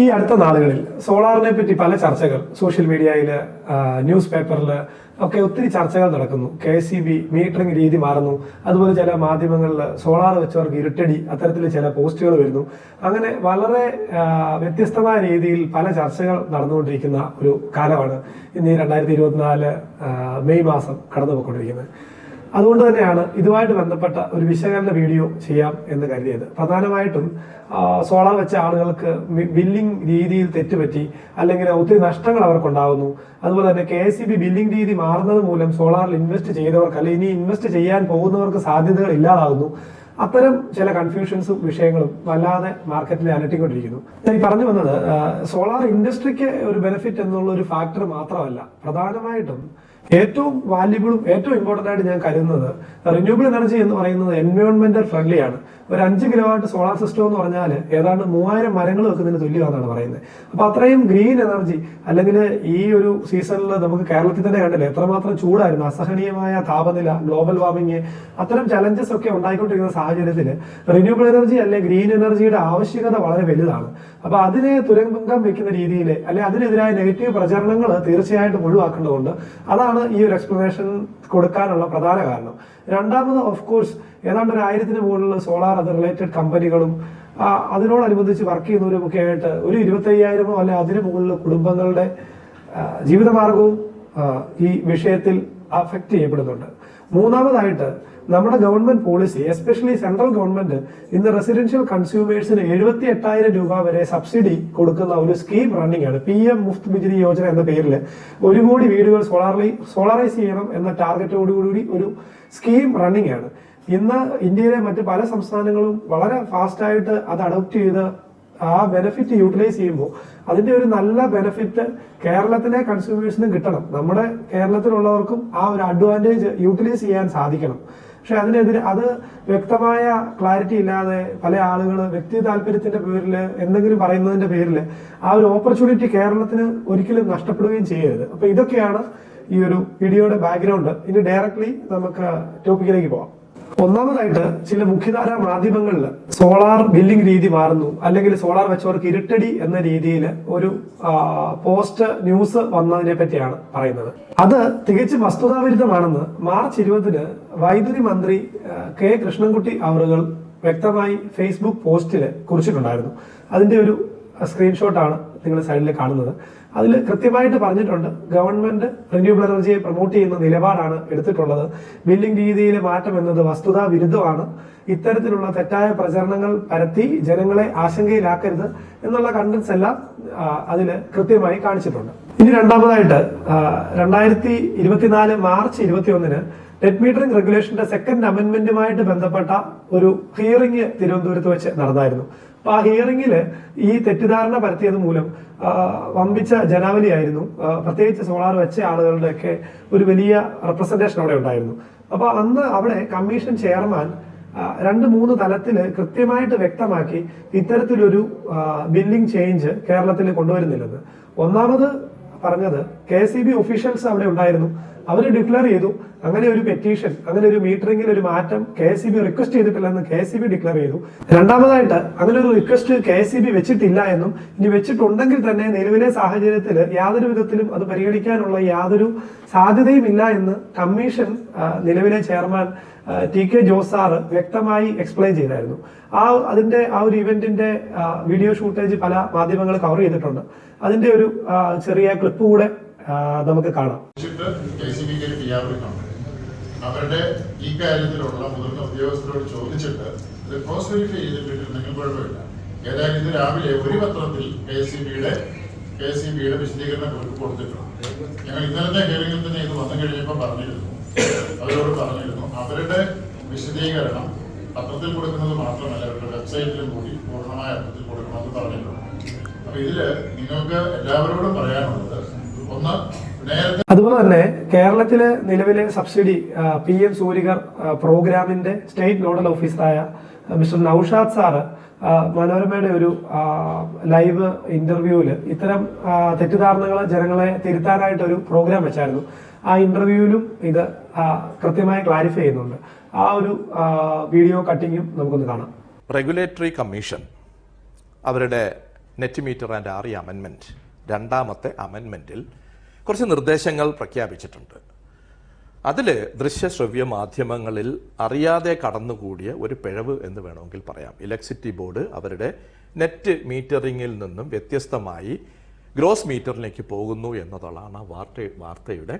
ഈ അടുത്ത നാളുകളിൽ സോളാറിനെ പറ്റി പല ചർച്ചകൾ സോഷ്യൽ മീഡിയയിൽ ന്യൂസ് പേപ്പറിൽ ഒക്കെ ഒത്തിരി ചർച്ചകൾ നടക്കുന്നു. K S C B metering രീതി മാറുന്നു. അതുപോലെ ചില മാധ്യമങ്ങളിൽ സോളാർ വെച്ചവർക്ക് ഇരുട്ടടി അത്തരത്തിൽ ചില പോസ്റ്റുകൾ വരുന്നു. അങ്ങനെ വളരെ വ്യത്യസ്തമായ രീതിയിൽ പല ചർച്ചകൾ നടന്നുകൊണ്ടിരിക്കുന്ന ഒരു കാലമാണ് ഇന്ന് ഈ രണ്ടായിരത്തി ഇരുപത്തിനാല് മെയ് മാസം കടന്നു പോയിക്കൊണ്ടിരിക്കുന്നത് അതുകൊണ്ട് തന്നെയാണ് ഇതുമായിട്ട് ബന്ധപ്പെട്ട ഒരു വിശകലന വീഡിയോ ചെയ്യാം എന്ന് കരുതിയത്. പ്രധാനമായിട്ടും സോളാർ വെച്ച ആളുകൾക്ക് ബില്ലിംഗ് രീതിയിൽ തെറ്റുപറ്റി അല്ലെങ്കിൽ ഒത്തിരി നഷ്ടങ്ങൾ അവർക്കുണ്ടാകുന്നു അതുപോലെ തന്നെ കെ എസ് ബി ബില്ലിംഗ് രീതി മാറുന്നത് മൂലം സോളാറിൽ ഇൻവെസ്റ്റ് ചെയ്തവർക്ക് അല്ലെങ്കിൽ ഇനി ഇൻവെസ്റ്റ് ചെയ്യാൻ പോകുന്നവർക്ക് സാധ്യതകൾ ഇല്ലാതാകുന്നു. അത്തരം ചില കൺഫ്യൂഷൻസും വിഷയങ്ങളും വല്ലാതെ മാർക്കറ്റിൽ അലട്ടിക്കൊണ്ടിരിക്കുന്നു. ഞാൻ ഈ പറഞ്ഞു വന്നത് സോളാർ ഇൻഡസ്ട്രിക്ക് ഒരു ബെനിഫിറ്റ് എന്നുള്ള ഒരു ഫാക്ടർ മാത്രമല്ല. പ്രധാനമായിട്ടും ഏറ്റവും വാല്യുബിളും ഏറ്റവും ഇമ്പോർട്ടന്റ് ആയിട്ട് ഞാൻ കരുതുന്നത് റിന്യൂവബിൾ എനർജി എന്ന് പറയുന്നത് എൻവയോൺമെന്റൽ ഫ്രണ്ട്ലി ആണ്. ഒരു അഞ്ച് കിലോ വാട്ട് സോളാർ സിസ്റ്റം എന്ന് പറഞ്ഞാൽ ഏതാണ്ട് മൂവായിരം മരങ്ങൾ വെക്കുന്നതിന് തുല്യമാണെന്നാണ് പറയുന്നത്. അപ്പൊ അത്രയും ഗ്രീൻ എനർജി അല്ലെങ്കിൽ ഈ ഒരു സീസണിൽ നമുക്ക് കേരളത്തിൽ തന്നെ കണ്ടില്ലേ എത്രമാത്രം ചൂടായിരുന്നു അസഹനീയമായ താപനില ഗ്ലോബൽ വാർമിങ് അത്തരം ചലഞ്ചസ് ഒക്കെ ഉണ്ടായിക്കൊണ്ടിരിക്കുന്ന സാഹചര്യത്തിൽ റിന്യൂവബിൾ എനർജി അല്ലെ ഗ്രീൻ എനർജിയുടെ ആവശ്യകത വളരെ വലുതാണ്. അപ്പൊ അതിനെ തുരങ്കം വെക്കുന്ന രീതിയിൽ അല്ലെ അതിനെതിരായ നെഗറ്റീവ് പ്രചരണങ്ങൾ തീർച്ചയായിട്ടും ഒഴിവാക്കേണ്ടതുണ്ട്. അതാണ് ഈ ഒരു എക്സ്പ്ലനേഷൻ കൊടുക്കാനുള്ള പ്രധാന കാരണം. രണ്ടാമത് ഓഫ് കോഴ്സ് ഏതാണ്ട് ഒരു ആയിരത്തിന് മുകളിലുള്ള സോളാർ അത് റിലേറ്റഡ് കമ്പനികളും അതിനോടനുബന്ധിച്ച് വർക്ക് ചെയ്യുന്നവരും ഒക്കെ ആയിട്ട് ഒരു ഇരുപത്തി അയ്യായിരമോ അല്ലെ അതിന് മുകളിലുള്ള കുടുംബങ്ങളുടെ ജീവിതമാർഗവും ഈ വിഷയത്തിൽ അഫക്റ്റ് ചെയ്യപ്പെടുന്നുണ്ട്. മൂന്നാമതായിട്ട് നമ്മുടെ government policy especially central government ഇന്ന് റെസിഡൻഷ്യൽ കൺസ്യൂമേഴ്സിന് എഴുപത്തി എട്ടായിരം രൂപ വരെ സബ്സിഡി കൊടുക്കുന്ന ഒരു സ്കീം റണ്ണിംഗ് ആണ്. പി എം മുഫ്ത് ബിജിലി യോജന എന്ന പേരിൽ ഒരു കോടി വീടുകൾ സോളാർലി സോളറൈസ് ചെയ്യണം എന്ന ടാർഗറ്റോടുകൂടി ഒരു സ്കീം റണ്ണിംഗ് ആണ്. ഇന്ന് ഇന്ത്യയിലെ മറ്റ് പല സംസ്ഥാനങ്ങളും വളരെ ഫാസ്റ്റായിട്ട് അത് അഡോപ്റ്റ് ചെയ്ത് ആ ബെനിഫിറ്റ് യൂട്ടിലൈസ് ചെയ്യുമ്പോൾ അതിന്റെ ഒരു നല്ല ബെനിഫിറ്റ് കേരളത്തിലെ കൺസ്യൂമേഴ്സിനും കിട്ടണം. നമ്മുടെ കേരളത്തിലുള്ളവർക്കും ആ ഒരു അഡ്വാന്റേജ് യൂട്ടിലൈസ് ചെയ്യാൻ സാധിക്കണം. പക്ഷെ അതിനെതിരെ അത് വ്യക്തമായ ക്ലാരിറ്റി ഇല്ലാതെ പല ആളുകൾ വ്യക്തി താല്പര്യത്തിന്റെ പേരിൽ എന്തെങ്കിലും പറയുന്നതിന്റെ പേരിൽ ആ ഒരു ഓപ്പർച്യൂണിറ്റി കേരളത്തിന് ഒരിക്കലും നഷ്ടപ്പെടുകയും ചെയ്യരുത്. അപ്പൊ ഇതൊക്കെയാണ് ഈ ഒരു വീഡിയോയുടെ ബാക്ക്ഗ്രൗണ്ട് ഇനി ഡയറക്ട്ലി നമുക്ക് ടോപ്പിക്കിലേക്ക് പോവാം ഒന്നാമതായിട്ട് ചില മുഖ്യധാര മാധ്യമങ്ങളിൽ സോളാർ ബില്ലിംഗ് രീതി മാറുന്നു. അല്ലെങ്കിൽ സോളാർ വെച്ചവർക്ക് ഇരുട്ടടി എന്ന രീതിയിൽ ഒരു പോസ്റ്റ് ന്യൂസ് വന്നതിനെ പറ്റിയാണ് പറയുന്നത്. അത് തികച്ചും വസ്തുതാവിരുദ്ധമാണെന്ന് മാർച്ച് ഇരുപതിന് വൈദ്യുതി മന്ത്രി കെ കൃഷ്ണൻകുട്ടി അവറുകൾ വ്യക്തമായി ഫേസ്ബുക്ക് പോസ്റ്റിൽ കുറിച്ചിട്ടുണ്ടായിരുന്നു. അതിന്റെ ഒരു സ്ക്രീൻഷോട്ടാണ് നിങ്ങൾ സൈഡിൽ കാണുന്നത്. അതിൽ കൃത്യമായിട്ട് പറഞ്ഞിട്ടുണ്ട് ഗവൺമെന്റ് റിന്യൂവബിൾ എനർജിയെ പ്രൊമോട്ട് ചെയ്യുന്ന നിലപാടാണ് എടുത്തിട്ടുള്ളത്. ബില്ലിംഗ് രീതിയിലെ മാറ്റം എന്നത് വസ്തുതാ വിരുദ്ധമാണ്. ഇത്തരത്തിലുള്ള തെറ്റായ പ്രചരണങ്ങൾ പരത്തി ജനങ്ങളെ ആശങ്കയിലാക്കരുത് എന്നുള്ള കണ്ടന്റ്സ് എല്ലാം അതിൽ കൃത്യമായി കാണിച്ചിട്ടുണ്ട്. ഇനി രണ്ടാമതായിട്ട് രണ്ടായിരത്തി ഇരുപത്തിനാല് മാർച്ച് ഇരുപത്തി ഒന്നിന് നെറ്റ് മീറ്ററിംഗ് റെഗുലേഷന്റെ സെക്കൻഡ് അമെന്റ്മെന്റുമായിട്ട് ബന്ധപ്പെട്ട ഒരു ഹിയറിംഗ് തിരുവനന്തപുരത്ത് വെച്ച് നടന്നായിരുന്നു. അപ്പൊ ആ ഹിയറിംഗിൽ ഈ തെറ്റിദ്ധാരണ പരത്തിയത് മൂലം വമ്പിച്ച ജനാവലിയായിരുന്നു പ്രത്യേകിച്ച് സോളാർ വെച്ച ആളുകളുടെ ഒക്കെ ഒരു വലിയ റെപ്രസെന്റേഷൻ അവിടെ ഉണ്ടായിരുന്നു. അപ്പൊ അന്ന് അവിടെ കമ്മീഷൻ ചെയർമാൻ രണ്ട് മൂന്ന് തലത്തിൽ കൃത്യമായിട്ട് വ്യക്തമാക്കി ഇത്തരത്തിലൊരു ബില്ലിംഗ് ചേഞ്ച് കേരളത്തിൽ കൊണ്ടുവരുന്നില്ലെന്ന്. ഒന്നാമത് പറഞ്ഞത് കെ എസ് ബി ഒഫീഷ്യൽസ് അവിടെ ഉണ്ടായിരുന്നു. അവർ ഡിക്ലെയർ ചെയ്തു. അങ്ങനെ ഒരു പെറ്റീഷൻ അങ്ങനെ ഒരു മീറ്ററിംഗിൽ ഒരു മാറ്റം കെ എസ് ബി റിക്വസ്റ്റ് ചെയ്തിട്ടില്ലെന്ന് കെ എസ് ബി ഡിക്ലെയർ ചെയ്തു. രണ്ടാമതായിട്ട് അങ്ങനെ ഒരു റിക്വസ്റ്റ് കെ എസ് ബി വെച്ചിട്ടില്ല എന്നും ഇനി വെച്ചിട്ടുണ്ടെങ്കിൽ തന്നെ നിലവിലെ സാഹചര്യത്തിൽ യാതൊരു വിധത്തിലും അത് പരിഗണിക്കാനുള്ള യാതൊരു സാധ്യതയും ഇല്ല എന്ന് കമ്മീഷൻ നിലവിലെ chairman T K Jose sir വ്യക്തമായി എക്സ്പ്ലെയിൻ ചെയ്തായിരുന്നു. ആ അതിന്റെ ആ ഒരു ഇവന്റിന്റെ വീഡിയോ ഷൂട്ടേജ് പല മാധ്യമങ്ങൾ കവർ ചെയ്തിട്ടുണ്ട്. അതിന്റെ ഒരു ചെറിയ ക്ലിപ്പ് കൂടെ നമുക്ക് കാണാം. അവരുടെ ഈ കാര്യത്തിലുള്ള മുതിർന്ന ഉദ്യോഗസ്ഥരോട് ചോദിച്ചിട്ട് ഇത് ക്രോസ് വെരിഫൈ ചെയ്തിട്ടുണ്ടെങ്കിൽ കുഴപ്പമില്ല. ഏതായാലും ഇത് രാവിലെ ഒരു പത്രത്തിൽ കെ എസ് സി ബിയുടെ കെ എസ് സി ബിയുടെ വിശദീകരണം കൊടുത്തിട്ടുണ്ട്. ഞങ്ങൾ ഇന്നലത്തെ ഹിയറിംഗിൽ തന്നെ ഇത് വന്നു കഴിഞ്ഞപ്പോൾ പറഞ്ഞിരുന്നു. അവരോട് പറഞ്ഞിരുന്നു. അവരുടെ വിശദീകരണം പത്രത്തിൽ കൊടുക്കുന്നത് മാത്രമല്ല അവരുടെ വെബ്സൈറ്റിലും കൂടി പൂർണമായ അർത്ഥത്തിൽ കൊടുക്കണമെന്ന് പറഞ്ഞിട്ടുണ്ട്. അപ്പൊ ഇതിൽ നിങ്ങൾക്ക് എല്ലാവരോടും പറയാനുള്ളത് ഒന്ന് അതുപോലെ തന്നെ കേരളത്തിലെ നിലവിലെ സബ്സിഡി പി എം സൂര്യകർ പ്രോഗ്രാമിന്റെ സ്റ്റേറ്റ് നോഡൽ ഓഫീസറായ മിസ്റ്റർ നൌഷാദ് സാറ് മനോരമയുടെ ഒരു ലൈവ് ഇന്റർവ്യൂവിൽ ഇത്തരം തെറ്റിദ്ധാരണകൾ ജനങ്ങളെ തിരുത്താനായിട്ട് ഒരു പ്രോഗ്രാം വെച്ചായിരുന്നു. ആ ഇന്റർവ്യൂവിലും ഇത് കൃത്യമായി ക്ലാരിഫൈ ചെയ്യുന്നുണ്ട്. ആ ഒരു വീഡിയോ കട്ടിങ്ങും നമുക്കൊന്ന് കാണാം. റെഗുലേറ്ററി കമ്മീഷൻ അവരുടെ നെറ്റ് മീറ്റർ ആൻഡ് ആറി അമെൻമെന്റ് രണ്ടാമത്തെ അമെൻമെന്റിൽ കുറച്ച് നിർദ്ദേശങ്ങൾ പ്രഖ്യാപിച്ചിട്ടുണ്ട്. അതിൽ ദൃശ്യശ്രവ്യ മാധ്യമങ്ങളിൽ അറിയാതെ കടന്നുകൂടിയ ഒരു പിഴവ് എന്ന് വേണമെങ്കിൽ പറയാം. ഇലക്ട്രിസിറ്റി ബോർഡ് അവരുടെ നെറ്റ് മീറ്ററിങ്ങിൽ നിന്നും വ്യത്യസ്തമായി ഗ്രോസ് മീറ്ററിലേക്ക് പോകുന്നു എന്നതാണ് വാർത്ത വാർത്തയുടെ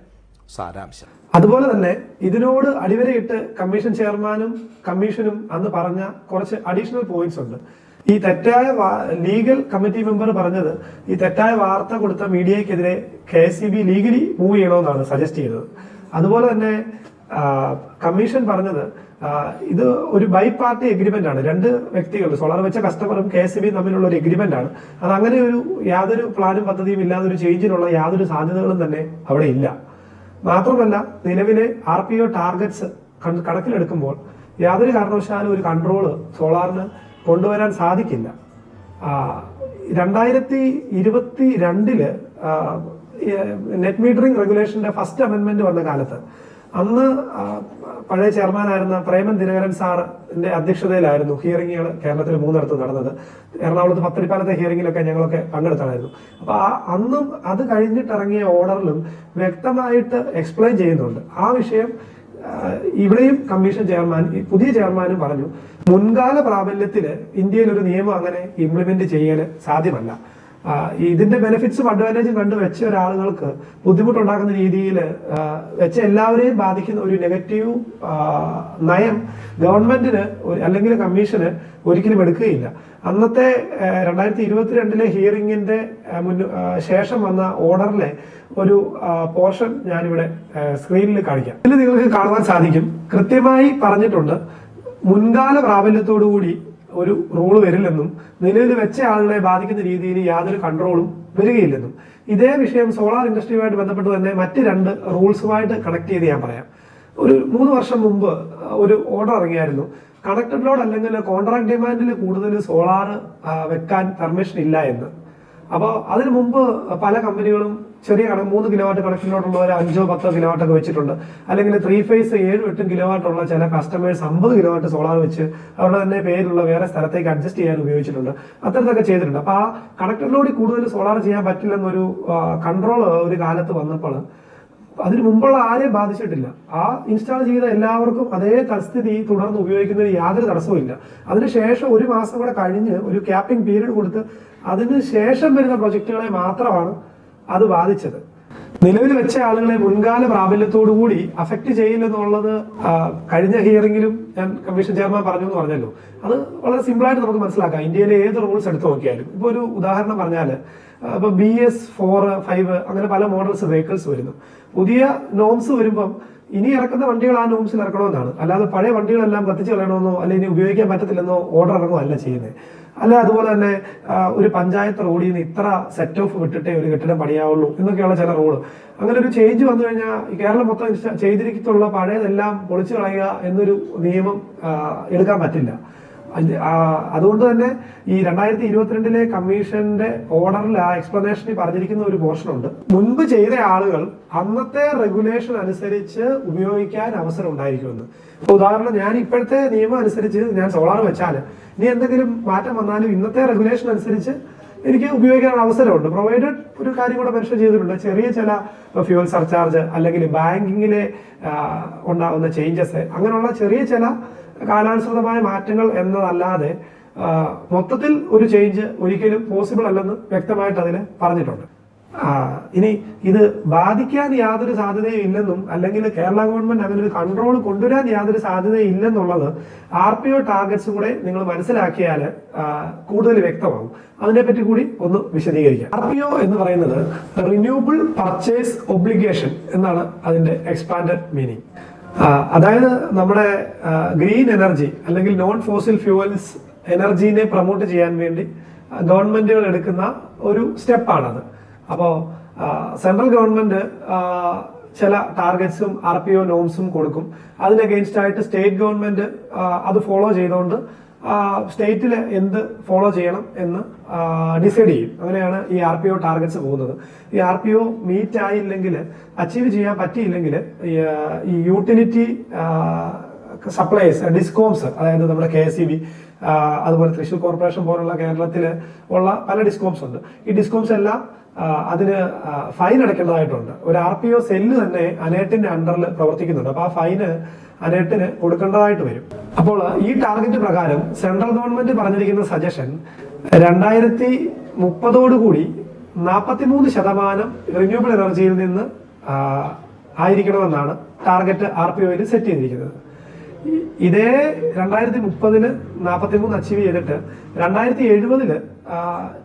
സാരാംശം. അതുപോലെ തന്നെ ഇതിനോട് അടിവരയിട്ട് കമ്മീഷൻ ചെയർമാനും കമ്മീഷനും അന്ന് പറഞ്ഞ കുറച്ച് അഡീഷണൽ പോയിന്റ്സ് ഉണ്ട്. ഈ തെറ്റായ ലീഗൽ കമ്മിറ്റി മെമ്പർ പറഞ്ഞത് ഈ തെറ്റായ വാർത്ത കൊടുത്ത മീഡിയക്കെതിരെ K S C B legally move ചെയ്യണമെന്നാണ് സജസ്റ്റ് ചെയ്തത്. അതുപോലെ തന്നെ കമ്മീഷൻ പറഞ്ഞത് ഇത് ഒരു ബൈ പാർട്ടി എഗ്രിമെന്റ് ആണ്. രണ്ട് വ്യക്തികൾ സോളാർ വെച്ച കസ്റ്റമറും കെ എസ് ബി തമ്മിലുള്ള ഒരു എഗ്രിമെന്റ് ആണ്. അത് അങ്ങനെ ഒരു യാതൊരു പ്ലാനും പദ്ധതിയും ഇല്ലാതെ ഒരു ചേഞ്ചിനുള്ള യാതൊരു സാധ്യതകളും തന്നെ അവിടെ ഇല്ല. മാത്രമല്ല നിലവിലെ ആർ പി ഒ ടാർഗറ്റ്സ് കണക്കിലെടുക്കുമ്പോൾ യാതൊരു കാരണവശാലും ഒരു കൺട്രോൾ സോളാറിന് കൊണ്ടുവരാൻ സാധിക്കില്ല. രണ്ടായിരത്തി ഇരുപത്തി രണ്ടിൽ നെറ്റ് മീറ്ററിംഗ് റെഗുലേഷന്റെ ഫസ്റ്റ് അമെന്റ്മെന്റ് വന്ന കാലത്ത് അന്ന് പഴയ ചെയർമാനായിരുന്ന പ്രേമൻ ദിനകരൻ സാറിന്റെ അധ്യക്ഷതയിലായിരുന്നു ഹിയറിംഗുകൾ കേരളത്തിൽ മൂന്നിടത്ത് നടന്നത്. എറണാകുളത്ത് പത്തിരിപ്പാലത്തെ ഹിയറിംഗിലൊക്കെ ഞങ്ങളൊക്കെ പങ്കെടുത്തതായിരുന്നു അപ്പൊ ആ അന്നും അത് കഴിഞ്ഞിട്ടിറങ്ങിയ ഓർഡറിലും വ്യക്തമായിട്ട് എക്സ്പ്ലെയിൻ ചെയ്യുന്നുണ്ട്. ആ വിഷയം ഇവിടെയും കമ്മീഷൻ ചെയർമാൻ പുതിയ ചെയർമാനും പറഞ്ഞു മുൻകാല പ്രാബല്യത്തിൽ ഇന്ത്യയിൽ ഒരു നിയമം അങ്ങനെ ഇംപ്ലിമെന്റ് ചെയ്യൽ സാധ്യമല്ല. ഇതിന്റെ ബെനിഫിറ്റ്സും അഡ്വാന്റേജും കണ്ട് വെച്ച ഒരാളുകൾക്ക് ബുദ്ധിമുട്ടുണ്ടാക്കുന്ന രീതിയിൽ വെച്ച എല്ലാവരെയും ബാധിക്കുന്ന ഒരു നെഗറ്റീവ് നയം ഗവൺമെന്റിന് അല്ലെങ്കിൽ കമ്മീഷന് ഒരിക്കലും എടുക്കുകയില്ല. അന്നത്തെ രണ്ടായിരത്തി ഇരുപത്തിരണ്ടിലെ ഹിയറിംഗിന്റെ ശേഷം വന്ന ഓർഡറിലെ ഒരു പോർഷൻ ഞാനിവിടെ സ്ക്രീനിൽ കാണിക്കാം. ഇതിൽ നിങ്ങൾക്ക് കാണുവാൻ സാധിക്കും. കൃത്യമായി പറഞ്ഞിട്ടുണ്ട്. മുൻകാല പ്രാബല്യത്തോടുകൂടി ഒരു റൂൾ വരില്ലെന്നും നിലവിൽ വെച്ച ആളുകളെ ബാധിക്കുന്ന രീതിയിൽ യാതൊരു കൺട്രോളും വരികയില്ലെന്നും. ഇതേ വിഷയം സോളാർ ഇൻഡസ്ട്രിയുമായിട്ട് ബന്ധപ്പെട്ട് തന്നെ മറ്റ് രണ്ട് റൂൾസുമായിട്ട് കണക്ട് ചെയ്ത് ഞാൻ പറയാം. ഒരു മൂന്ന് വർഷം മുമ്പ് ഒരു ഓർഡർ ഇറങ്ങിയായിരുന്നു. കണക്റ്റഡ് ലോഡ് അല്ലെങ്കിൽ കോൺട്രാക്ട് ഡിമാൻഡിൽ കൂടുതൽ സോളാർ വെക്കാൻ പെർമിഷൻ ഇല്ല എന്ന്. അപ്പോൾ അതിനു മുമ്പ് പല കമ്പനികളും ചെറിയ കണക്ക് മൂന്ന് കിലോ വാട്ട് കണക്ഷനിലോട്ടുള്ളവർ അഞ്ചോ പത്തോ കിലോ വാട്ട് ഒക്കെ വെച്ചിട്ടുണ്ട്. അല്ലെങ്കിൽ ത്രീ ഫേസ് ഏഴും എട്ടും കിലോ വാട്ട് ഉള്ള ചില കസ്റ്റമേഴ്സ് അമ്പത് കിലോ വാട്ട് സോളാർ വെച്ച് അവരുടെ തന്നെ പേരിലുള്ള വേറെ സ്ഥലത്തേക്ക് അഡ്ജസ്റ്റ് ചെയ്യാൻ ഉപയോഗിച്ചിട്ടുണ്ട്. അത്തരത്തൊക്കെ ചെയ്തിട്ടുണ്ട്. അപ്പൊ ആ കണക്ടറിലൂടെ കൂടുതൽ സോളാർ ചെയ്യാൻ പറ്റില്ലെന്നൊരു കൺട്രോൾ ഒരു കാലത്ത് വന്നപ്പോൾ അതിന് മുമ്പുള്ള ആരെയും ബാധിച്ചിട്ടില്ല. ആ ഇൻസ്റ്റാൾ ചെയ്ത എല്ലാവർക്കും അതേ തൽസ്ഥിതി തുടർന്ന് ഉപയോഗിക്കുന്നതിന് യാതൊരു തടസ്സവും ഇല്ല. അതിനുശേഷം ഒരു മാസം കൂടെ കഴിഞ്ഞ് ഒരു ക്യാപ്പിംഗ് പീരീഡ് കൊടുത്ത് അതിന് ശേഷം വരുന്ന പ്രൊജക്ടുകളെ മാത്രമാണ് അത് ബാധിച്ചത്. നിലവിൽ വെച്ച ആളുകളെ മുൻകാല പ്രാബല്യത്തോടു കൂടി അഫക്റ്റ് ചെയ്യില്ലെന്നുള്ളത് കഴിഞ്ഞ ഹിയറിംഗിലും ഞാൻ കമ്മീഷൻ ചെയർമാൻ പറഞ്ഞു എന്ന് പറഞ്ഞല്ലോ. അത് വളരെ സിമ്പിളായിട്ട് നമുക്ക് മനസ്സിലാക്കാം. ഇന്ത്യയിലെ ഏത് റൂൾസ് എടുത്തു നോക്കിയാലും. ഇപ്പൊ ഒരു ഉദാഹരണം പറഞ്ഞാൽ ഇപ്പൊ ബി എസ് ഫോർ ഫൈവ് അങ്ങനെ പല മോഡൽസ് വെഹിക്കിൾസ് വരുന്നു. പുതിയ നോംസ് വരുമ്പം ഇനി ഇറക്കുന്ന വണ്ടികൾ ആ നോംസിൽ ഇറക്കണമെന്നാണ്. അല്ലാതെ പഴയ വണ്ടികളെല്ലാം കത്തിച്ച് കളയണമെന്നോ അല്ലെങ്കിൽ ഇനി ഉപയോഗിക്കാൻ പറ്റത്തില്ലെന്നോ ഓർഡർ ഇറങ്ങുമോ അല്ല ചെയ്യുന്നത്. അല്ല അതുപോലെ തന്നെ ഒരു പഞ്ചായത്ത് റോഡിൽ നിന്ന് ഇത്ര സെറ്റ് ഓഫ് വിട്ടിട്ടേ ഒരു കെട്ടിടം പണിയാവുള്ളൂ എന്നൊക്കെയുള്ള ചില റൂൾ അങ്ങനെ ഒരു ചേഞ്ച് വന്നു കഴിഞ്ഞാൽ കേരളം മൊത്തം ചെയ്തിരിക്കുള്ള പഴയതെല്ലാം പൊളിച്ചു കളയുക എന്നൊരു നിയമം എടുക്കാൻ പറ്റില്ല. അതുകൊണ്ട് തന്നെ ഈ രണ്ടായിരത്തി ഇരുപത്തിരണ്ടിലെ കമ്മീഷന്റെ ഓർഡറിൽ ആ എക്സ്പ്ലനേഷനിൽ പറഞ്ഞിരിക്കുന്ന ഒരു പോർഷൻ ഉണ്ട്. മുൻപ് ചെയ്ത ആളുകൾ അന്നത്തെ റെഗുലേഷൻ അനുസരിച്ച് ഉപയോഗിക്കാൻ അവസരം ഉണ്ടായിരിക്കുമെന്ന്. ഇപ്പൊ ഉദാഹരണം ഞാൻ ഇപ്പോഴത്തെ നിയമം അനുസരിച്ച് ഞാൻ സോളാർ വെച്ചാൽ ഇനി എന്തെങ്കിലും മാറ്റം വന്നാലും ഇന്നത്തെ റെഗുലേഷൻ അനുസരിച്ച് എനിക്ക് ഉപയോഗിക്കാൻ അവസരമുണ്ട്. പ്രൊവൈഡഡ് ഒരു കാര്യം കൂടെ മെൻഷൻ ചെയ്തിട്ടുണ്ട്. ചെറിയ ചില ഫ്യൂൽ സർചാർജ് അല്ലെങ്കിൽ ബാങ്കിങ്ങിലെ ഉണ്ടാകുന്ന ചേഞ്ചസ് അങ്ങനെയുള്ള ചെറിയ ചില കാലാനുസൃതമായ മാറ്റങ്ങൾ എന്നതല്ലാതെ മൊത്തത്തിൽ ഒരു ചേഞ്ച് ഒരിക്കലും പോസിബിൾ അല്ലെന്ന് വ്യക്തമായിട്ട് അതിൽ പറഞ്ഞിട്ടുണ്ട്. ഇനി ഇത് ബാധിക്കാൻ യാതൊരു സാധ്യതയും ഇല്ലെന്നും അല്ലെങ്കിൽ കേരള ഗവൺമെന്റ് അങ്ങനെ ഒരു കൺട്രോൾ കൊണ്ടുവരാൻ യാതൊരു സാധ്യതയും ഇല്ലെന്നുള്ളത് ആർ പി ഒ ടാർഗറ്റ്സ് കൂടെ നിങ്ങൾ മനസ്സിലാക്കിയാൽ കൂടുതൽ വ്യക്തമാകും അതിനെപ്പറ്റി കൂടി ഒന്ന് വിശദീകരിക്കാം. ആർ പി ഒ എന്ന് പറയുന്നത് റിന്യൂവബിൾ പർച്ചേസ് ഒബ്ലിഗേഷൻ എന്നാണ് അതിന്റെ എക്സ്പാൻഡഡ് മീനിങ് അതായത് നമ്മുടെ ഗ്രീൻ എനർജി അല്ലെങ്കിൽ നോൺ ഫോസിൽ ഫ്യൂവൽസ് എനർജീനെ പ്രൊമോട്ട് ചെയ്യാൻ വേണ്ടി ഗവൺമെന്റുകൾ എടുക്കുന്ന ഒരു സ്റ്റെപ്പാണത്. അപ്പോൾ സെൻട്രൽ ഗവൺമെന്റ് ചില ടാർഗറ്റ്സും ആർ പി ഒ നോംസും കൊടുക്കും. അതിന് ആയിട്ട് സ്റ്റേറ്റ് ഗവൺമെന്റ് അത് ഫോളോ ചെയ്തുകൊണ്ട് സ്റ്റേറ്റിൽ എന്ത് ഫോളോ ചെയ്യണം എന്ന് ഡിസൈഡ് ചെയ്യും. അങ്ങനെയാണ് ഈ ആർ പി ഒ ടാർഗറ്റ്സ് പോകുന്നത്. ഈ ആർ പി ഒ മീറ്റ് ആയില്ലെങ്കിൽ അച്ചീവ് ചെയ്യാൻ പറ്റിയില്ലെങ്കിൽ ഈ, യൂട്ടിലിറ്റി സപ്ലൈസ് ഡിസ്കോംസ് അതായത് നമ്മുടെ കെ എസ് ബി അതുപോലെ തൃശ്ശൂർ കോർപ്പറേഷൻ പോലുള്ള കേരളത്തിൽ ഉള്ള പല ഡിസ്കോംസ് ഉണ്ട്. ഈ ഡിസ്കോംസ് എല്ലാം അതിന് ഫൈൻ അടയ്ക്കേണ്ടതായിട്ടുണ്ട്. ഒരു ആർ പി ഒ സെല്ല് തന്നെ അനേട്ടിന്റെ അണ്ടറിൽ പ്രവർത്തിക്കുന്നുണ്ട്. അപ്പൊ ആ ഫൈന് അനേട്ടിന് കൊടുക്കേണ്ടതായിട്ട് വരും. അപ്പോൾ ഈ ടാർഗറ്റ് പ്രകാരം സെൻട്രൽ ഗവൺമെന്റ് പറഞ്ഞിരിക്കുന്ന സജഷൻ രണ്ടായിരത്തി മുപ്പതോടുകൂടി നാൽപ്പത്തിമൂന്ന് ശതമാനം റിന്യൂവബിൾ എനർജിയിൽ നിന്ന് ആയിരിക്കണമെന്നാണ് ടാർഗറ്റ് ആർ പി ഒയിൽ സെറ്റ് ചെയ്തിരിക്കുന്നത്. ഇതേ രണ്ടായിരത്തി മുപ്പതിൽ നാൽപ്പത്തി മൂന്ന് അച്ചീവ് ചെയ്തിട്ട് രണ്ടായിരത്തി എഴുപതിൽ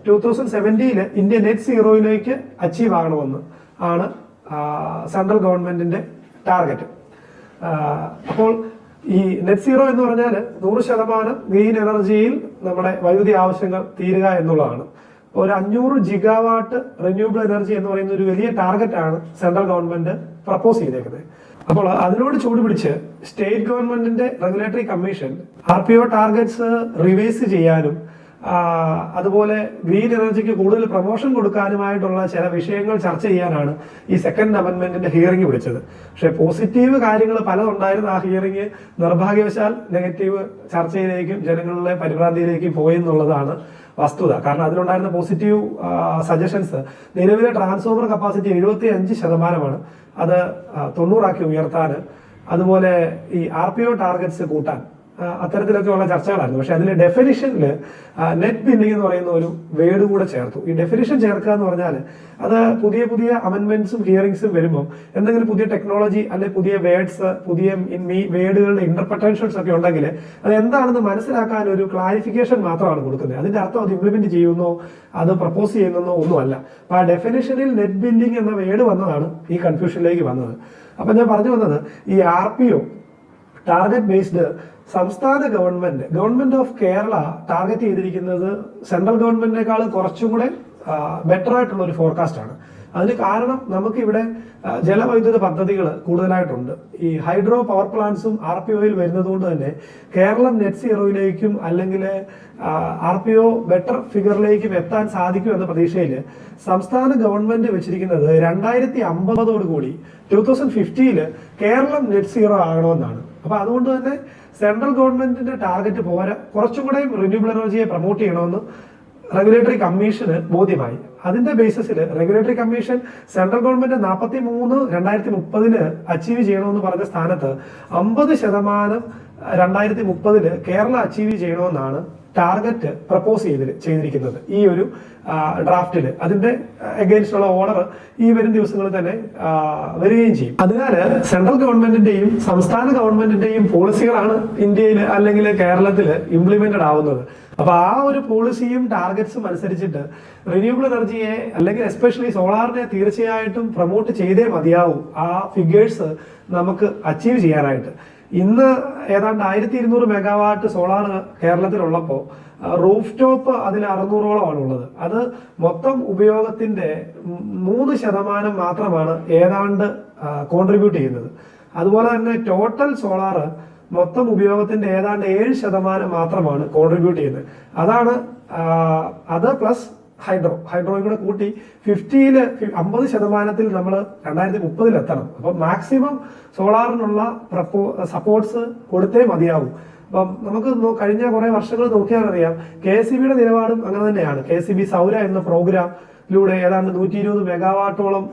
ടൂ തൗസൻഡ് സെവന്റിയിൽ ഇന്ത്യ നെറ്റ് സീറോയിലേക്ക് അച്ചീവ് ആകണമെന്ന് ആണ് സെൻട്രൽ ഗവൺമെന്റിന്റെ ടാർഗറ്റ്. അപ്പോൾ ഈ നെറ്റ് സീറോ എന്ന് പറഞ്ഞാൽ നൂറ് ശതമാനം ഗ്രീൻ എനർജിയിൽ നമ്മുടെ വൈദ്യുതി ആവശ്യങ്ങൾ തീരുക എന്നുള്ളതാണ്. ഒരു അഞ്ഞൂറ് ജിഗാവാട്ട് റിന്യൂവബിൾ എനർജി എന്ന് പറയുന്ന ഒരു വലിയ ടാർഗറ്റാണ് സെൻട്രൽ ഗവൺമെന്റ് പ്രപ്പോസ് ചെയ്തേക്കുന്നത്. അപ്പോൾ അതിനോട് ചൂടുപിടിച്ച് സ്റ്റേറ്റ് ഗവൺമെന്റിന്റെ regulatory commission R P O targets revise ചെയ്യാനും അതുപോലെ ഗ്രീൻ എനർജിക്ക് കൂടുതൽ പ്രൊമോഷൻ കൊടുക്കാനുമായിട്ടുള്ള ചില വിഷയങ്ങൾ ചർച്ച ചെയ്യാനാണ് ഈ സെക്കൻഡ് അമെന്റ്മെന്റിന്റെ ഹിയറിംഗ് വിളിച്ചത്. പക്ഷെ പോസിറ്റീവ് കാര്യങ്ങൾ പലതുണ്ടായിരുന്ന ആ ഹിയറിംഗ്. നിർഭാഗ്യവശാൽ നെഗറ്റീവ് ചർച്ചയിലേക്കും ജനങ്ങളിലെ പരിഭ്രാന്തിയിലേക്കും പോയി എന്നുള്ളതാണ് വസ്തുത. കാരണം അതിലുണ്ടായിരുന്ന പോസിറ്റീവ് സജഷൻസ് നിലവിലെ ട്രാൻസ്ഫോമർ കപ്പാസിറ്റി എഴുപത്തി അഞ്ച് ശതമാനമാണ്. അത് തൊണ്ണൂറാക്കി ഉയർത്താൻ അതുപോലെ ഈ ആർ പി ഒ ടാർഗറ്റ്സ് കൂട്ടാൻ. അത്തരത്തിലൊക്കെയുള്ള ചർച്ചകളായിരുന്നു. പക്ഷെ അതിന്റെ ഡെഫിനിഷനിൽ നെറ്റ് ബില്ലിംഗ് എന്ന് പറയുന്ന ഒരു വേർഡ് കൂടെ ചേർത്തു. ഈ ഡെഫിനിഷൻ ചേർക്കുക എന്ന് പറഞ്ഞാൽ അത് പുതിയ പുതിയ അമെന്റ്മെന്റ്സും ഹിയറിംഗ്സും വരുമ്പോൾ എന്തെങ്കിലും പുതിയ ടെക്നോളജി അല്ലെങ്കിൽ പുതിയ വേർഡ്സ് പുതിയ വേർഡുകളുടെ ഇന്റർപ്രിട്ടേഷൻസ് ഒക്കെ ഉണ്ടെങ്കിൽ അത് എന്താണെന്ന് മനസ്സിലാക്കാൻ ഒരു ക്ലാരിഫിക്കേഷൻ മാത്രമാണ് കൊടുക്കുന്നത്. അതിന്റെ അർത്ഥം അത് ഇംപ്ലിമെന്റ് ചെയ്യുന്നോ അത് പ്രപ്പോസ് ചെയ്യുന്നോ ഒന്നുമല്ല. അപ്പൊ ആ ഡെഫിനിഷനിൽ നെറ്റ് ബില്ലിംഗ് എന്ന വേർഡ് വന്നതാണ് ഈ കൺഫ്യൂഷനിലേക്ക് വന്നത്. അപ്പൊ ഞാൻ പറഞ്ഞു വന്നത് ഈ R P O target based സംസ്ഥാന government government of Kerala target ചെയ്തിരിക്കുന്നത് സെൻട്രൽ ഗവൺമെന്റിനേക്കാൾ കുറച്ചും കൂടെ ബെറ്റർ ആയിട്ടുള്ള ഒരു ഫോർകാസ്റ്റ് ആണ്. അതിന് കാരണം നമുക്ക് ഇവിടെ ജലവൈദ്യുത പദ്ധതികൾ കൂടുതലായിട്ടുണ്ട്. ഈ ഹൈഡ്രോ പവർ പ്ലാന്റ്സും ആർ പി ഒയിൽ വരുന്നത് കൊണ്ട് തന്നെ കേരളം നെറ്റ് സീറോയിലേക്കും അല്ലെങ്കിൽ ആർ പി ഒ ബെറ്റർ ഫിഗറിലേക്കും എത്താൻ സാധിക്കും എന്ന പ്രതീക്ഷയിൽ സംസ്ഥാന ഗവൺമെന്റ് വെച്ചിരിക്കുന്നത് രണ്ടായിരത്തി അമ്പതോടുകൂടി ടൂ തൗസൻഡ് ഫിഫ്റ്റിയിൽ കേരളം നെറ്റ് സീറോ ആകണമെന്നാണ്. അപ്പൊ അതുകൊണ്ട് തന്നെ സെൻട്രൽ ഗവൺമെന്റിന്റെ ടാർഗറ്റ് പോരാ കുറച്ചും കൂടെ റിന്യൂബിൾ എനർജിയെ പ്രൊമോട്ട് ചെയ്യണമെന്ന് റെഗുലേറ്ററി കമ്മീഷന് ബോധ്യമായി. അതിന്റെ ബേസിസിൽ റെഗുലേറ്ററി കമ്മീഷൻ സെൻട്രൽ ഗവൺമെന്റ് നാൽപ്പത്തി മൂന്ന് രണ്ടായിരത്തി മുപ്പതിൽ അച്ചീവ് ചെയ്യണമെന്ന് പറഞ്ഞ സ്ഥാനത്ത് അമ്പത് ശതമാനം രണ്ടായിരത്തി മുപ്പതിൽ കേരള അച്ചീവ് ചെയ്യണമെന്നാണ് ടാർഗറ്റ് പ്രപ്പോസ് ചെയ്ത് ചെയ്തിരിക്കുന്നത്. ഈ ഒരു ഡ്രാഫ്റ്റിൽ അതിന്റെ അഗേൻസ്റ്റ് ഉള്ള ഓർഡർ ഈ വരും ദിവസങ്ങളിൽ തന്നെ വരികയും ചെയ്യും. അതിനാൽ സെൻട്രൽ ഗവൺമെന്റിന്റെയും സംസ്ഥാന ഗവൺമെന്റിന്റെയും പോളിസികളാണ് ഇന്ത്യയിൽ അല്ലെങ്കിൽ കേരളത്തിൽ ഇംപ്ലിമെന്റഡ് ആവുന്നത്. അപ്പൊ ആ ഒരു പോളിസിയും ടാർഗറ്റ്സും അനുസരിച്ചിട്ട് റിന്യൂവബിൾ എനർജിയെ അല്ലെങ്കിൽ എസ്പെഷ്യലി സോളാറിനെ തീർച്ചയായിട്ടും പ്രൊമോട്ട് ചെയ്തേ മതിയാവും ആ ഫിഗേഴ്സ് നമുക്ക് അച്ചീവ് ചെയ്യാനായിട്ട്. ഇന്ന് ഏതാണ്ട് ആയിരത്തി ഇരുന്നൂറ് മെഗാവാട്ട് സോളാർ കേരളത്തിലുള്ളപ്പോൾ റൂഫ് ടോപ്പ് അതിൽ അറുന്നൂറോളമാണ് ഉള്ളത്. അത് മൊത്തം ഉപയോഗത്തിന്റെ മ് മൂന്ന് ശതമാനം മാത്രമാണ് ഏതാണ്ട് കോൺട്രിബ്യൂട്ട് ചെയ്യുന്നത്. അതുപോലെ തന്നെ ടോട്ടൽ സോളാർ മൊത്തം ഉപയോഗത്തിന്റെ ഏതാണ്ട് ഏഴ് ശതമാനം മാത്രമാണ് കോൺട്രിബ്യൂട്ട് ചെയ്യുന്നത്. അതാണ് അത് പ്ലസ് ഹൈഡ്രോ ഹൈഡ്രോയും കൂടെ കൂട്ടി ഫിഫ്റ്റിയിൽ അമ്പത് ശതമാനത്തിൽ നമ്മൾ രണ്ടായിരത്തി മുപ്പതിൽ എത്തണം. അപ്പം മാക്സിമം സോളാറിനുള്ള പ്രപ്പോ സപ്പോർട്ട്സ് കൊടുത്തേ മതിയാവും. അപ്പം നമുക്ക് കഴിഞ്ഞ കുറേ വർഷങ്ങൾ നോക്കിയാൽ അറിയാം കെ എസ് സി ബിയുടെ നിലപാടും അങ്ങനെ തന്നെയാണ്. K S C B Soura എന്ന പ്രോഗ്രാമിലൂടെ ഏതാണ്ട് നൂറ്റി ഇരുപത് മെഗാവാട്ടോളം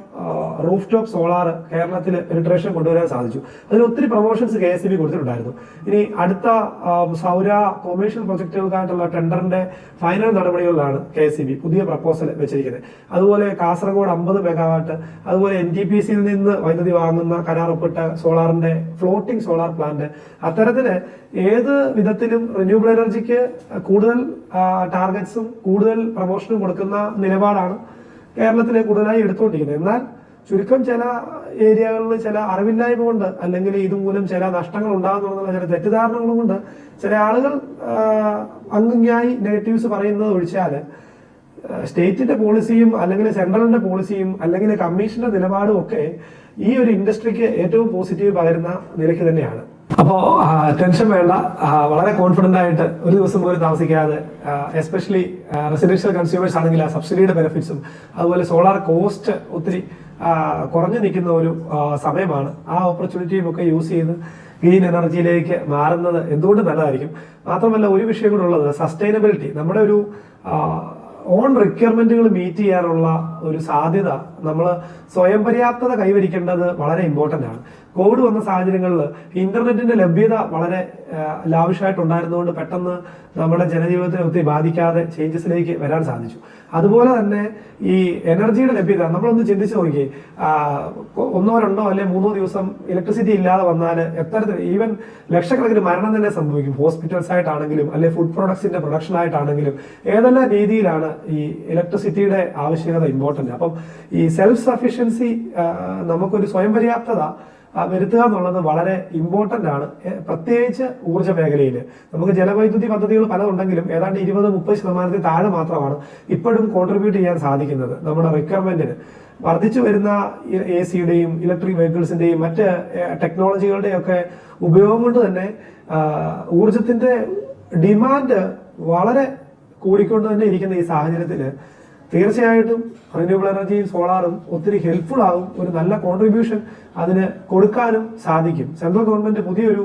റൂഫ് ടോപ്പ് സോളാർ കേരളത്തിൽ പെനിട്രേഷൻ കൊണ്ടുവരാൻ സാധിച്ചു. അതിന് ഒത്തിരി പ്രൊമോഷൻസ് കെ എസ് കൊടുത്തിട്ടുണ്ടായിരുന്നു. ഇനി അടുത്ത സൗര കൊമേഴ്ഷ്യൽ പ്രൊജക്ടുകൾക്കായിട്ടുള്ള ടെൻഡറിന്റെ ഫൈനൽ നടപടികളിലാണ് കെ എസ് ബി പുതിയ പ്രപ്പോസൽ വെച്ചിരിക്കുന്നത്. അതുപോലെ കാസർഗോഡ് അമ്പത് മെഗാവാട്ട് അതുപോലെ എൻ ടി പി സിയിൽ നിന്ന് വൈദ്യുതി വാങ്ങുന്ന കരാർ ഒപ്പിട്ട സോളാറിന്റെ ഫ്ലോട്ടിംഗ് സോളാർ പ്ലാന്റ് അത്തരത്തിൽ ഏത് വിധത്തിലും റിന്യൂവബിൾ എനർജിക്ക് കൂടുതൽ ടാർഗറ്റ്സും കൂടുതൽ പ്രൊമോഷനും കൊടുക്കുന്ന നിലപാടാണ് കേരളത്തിലെ കൂടുതലായി എടുത്തുകൊണ്ടിരിക്കുന്നത്. എന്നാൽ ചുരുക്കം ചില ഏരിയകളിൽ ചില അറിവില്ലായ്മ കൊണ്ട് അല്ലെങ്കിൽ ഇതുമൂലം ചില നഷ്ടങ്ങൾ ഉണ്ടാകുന്നുള്ള ചില തെറ്റിദ്ധാരണകളും കൊണ്ട് ചില ആളുകൾ അങ്ങിങ്ങായി നെഗറ്റീവ്സ് പറയുന്നത് ഒഴിച്ചാൽ സ്റ്റേറ്റിന്റെ പോളിസിയും അല്ലെങ്കിൽ സെൻട്രലിന്റെ പോളിസിയും അല്ലെങ്കിൽ കമ്മീഷന്റെ നിലപാടും ഒക്കെ ഈ ഒരു ഇൻഡസ്ട്രിക്ക് ഏറ്റവും പോസിറ്റീവ് പകരുന്ന നിലയ്ക്ക് തന്നെയാണ്. അപ്പോ ടെൻഷൻ വേണ്ട. വളരെ കോൺഫിഡന്റ് ആയിട്ട് ഒരു ദിവസം പോലും താമസിക്കാതെ എസ്പെഷ്യലി റെസിഡൻഷ്യൽ കൺസ്യൂമേഴ്സ് ആണെങ്കിൽ ആ സബ്സിഡിയുടെ ബെനിഫിറ്റ്സും അതുപോലെ സോളാർ കോസ്റ്റ് ഒത്തിരി കുറഞ്ഞു നിൽക്കുന്ന ഒരു സമയമാണ് ആ ഓപ്പർച്യൂണിറ്റിയും ഒക്കെ യൂസ് ചെയ്ത് ഗ്രീൻ എനർജിയിലേക്ക് മാറുന്നത് എന്തുകൊണ്ട് നല്ലതായിരിക്കും? മാത്രമല്ല ഒരു വിഷയം കൂടെ ഉള്ളത് സസ്റ്റൈനബിലിറ്റി നമ്മുടെ ഒരു ഓൺ റിക്വയർമെന്റുകൾ മീറ്റ് ചെയ്യാനുള്ള ഒരു സാധ്യത. നമ്മൾ സ്വയം പര്യാപ്തത കൈവരിക്കേണ്ടത് വളരെ ഇമ്പോർട്ടന്റ് ആണ്. കോവിഡ് വന്ന സാഹചര്യങ്ങളിൽ ഇന്റർനെറ്റിന്റെ ലഭ്യത വളരെ ലാവശ്യമായിട്ടുണ്ടായിരുന്നതുകൊണ്ട് പെട്ടെന്ന് നമ്മുടെ ജനജീവിതത്തെ ഒത്തിരി ബാധിക്കാതെ ചേഞ്ചസിലേക്ക് വരാൻ സാധിച്ചു. അതുപോലെ തന്നെ ഈ എനർജിയുടെ ലഭ്യത നമ്മളൊന്ന് ചിന്തിച്ചു നോക്കി ഒന്നോ രണ്ടോ അല്ലെ മൂന്നോ ദിവസം ഇലക്ട്രിസിറ്റി ഇല്ലാതെ വന്നാൽ എത്തരത്തിൽ ഈവൻ ലക്ഷക്കണക്കിന് മരണം തന്നെ സംഭവിക്കും. ഹോസ്പിറ്റൽസ് ആയിട്ടാണെങ്കിലും അല്ലെ ഫുഡ് പ്രൊഡക്ട്സിന്റെ പ്രൊഡക്ഷൻ ആയിട്ടാണെങ്കിലും ഏതെല്ലാം രീതിയിലാണ് ഈ ഇലക്ട്രിസിറ്റിയുടെ ആവശ്യകത ഇമ്പോർട്ടന്റ് അപ്പം ഈ സെൽഫ് സഫീഷ്യൻസി നമുക്കൊരു സ്വയം പര്യാപ്തത വരുത്തുക എന്നുള്ളത് വളരെ ഇമ്പോർട്ടന്റ് ആണ്. പ്രത്യേകിച്ച് ഊർജ മേഖലയിൽ നമുക്ക് ജലവൈദ്യുതി പദ്ധതികൾ പലതുണ്ടെങ്കിലും ഏതാണ്ട് ഇരുപത് മുപ്പത് ശതമാനത്തിൽ താഴെ മാത്രമാണ് ഇപ്പോഴും കോൺട്രിബ്യൂട്ട് ചെയ്യാൻ സാധിക്കുന്നത് നമ്മുടെ റിക്വയർമെന്റിന് വർദ്ധിച്ചു വരുന്ന എ സിയുടെയും ഇലക്ട്രിക് വെഹിക്കിൾസിന്റെയും മറ്റ് ടെക്നോളജികളുടെയും ഒക്കെ ഉപയോഗം കൊണ്ട് തന്നെ ഊർജത്തിന്റെ ഡിമാൻഡ് വളരെ കൂടിക്കൊണ്ട് തന്നെ ഇരിക്കുന്ന ഈ സാഹചര്യത്തിൽ തീർച്ചയായിട്ടും റിന്യൂവബിൾ എനർജിയും സോളാറും ഒത്തിരി ഹെൽപ്ഫുൾ ആകും ഒരു നല്ല കോൺട്രിബ്യൂഷൻ അതിന് കൊടുക്കാനും സാധിക്കും. സെൻട്രൽ ഗവൺമെന്റ് പുതിയൊരു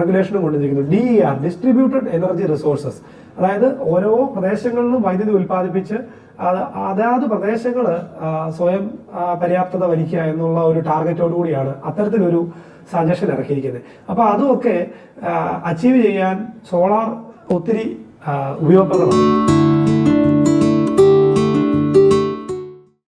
റെഗുലേഷനും കൊണ്ടുവന്നിരിക്കുന്നു. D R distributed energy resources അതായത് ഓരോ പ്രദേശങ്ങളിലും വൈദ്യുതി ഉൽപ്പാദിപ്പിച്ച് അത് അതാത് പ്രദേശങ്ങൾ സ്വയം പര്യാപ്തത വലിക്കുക എന്നുള്ള ഒരു ടാർഗറ്റോടു കൂടിയാണ് അത്തരത്തിലൊരു സജഷൻ ഇറക്കിയിരിക്കുന്നത്. അപ്പൊ അതുമൊക്കെ അച്ചീവ് ചെയ്യാൻ സോളാർ ഒത്തിരി ഉപയോഗപ്രദമാണ്.